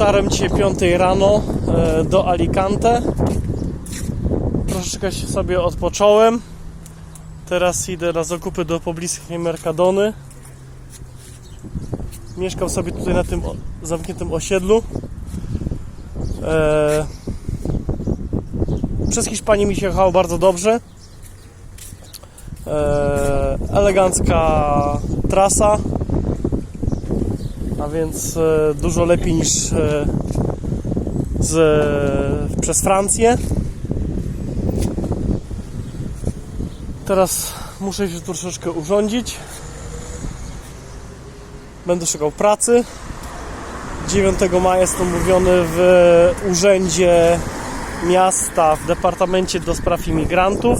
Dotarłem dzisiaj 5 rano e, do Alicante. Troszeczkę się sobie odpocząłem. Teraz idę na zakupy do pobliskiej Mercadony. Mieszkam sobie tutaj na tym zamkniętym osiedlu. E, przez Hiszpanię mi się jechało bardzo dobrze. E, elegancka trasa, a więc e, dużo lepiej niż e, z, przez Francję. Teraz muszę się troszeczkę urządzić. Będę szukał pracy. 9 maja jest umówiony w urzędzie miasta w Departamencie do Spraw Imigrantów.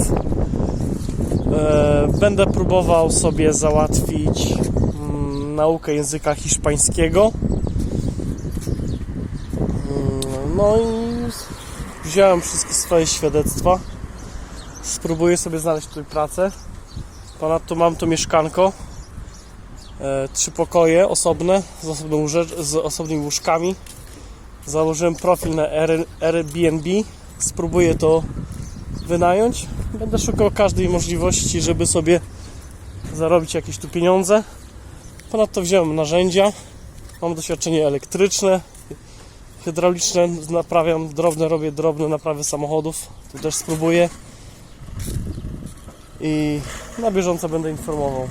E, Będę próbował sobie załatwić naukę języka hiszpańskiego. Mm, No i wziąłem wszystkie swoje świadectwa. Spróbuję sobie znaleźć tutaj pracę. Ponadto mam tu mieszkanko. E, Trzy pokoje osobne z, osobną z osobnymi łóżkami. Założyłem profil na Air- Airbnb. Spróbuję to wynająć. Będę szukał każdej możliwości, żeby sobie zarobić jakieś tu pieniądze. Ponadto wziąłem narzędzia. Mam doświadczenie elektryczne, hydrauliczne. Naprawiam drobne, robię drobne naprawy samochodów. Tu też spróbuję. I na bieżąco będę informował.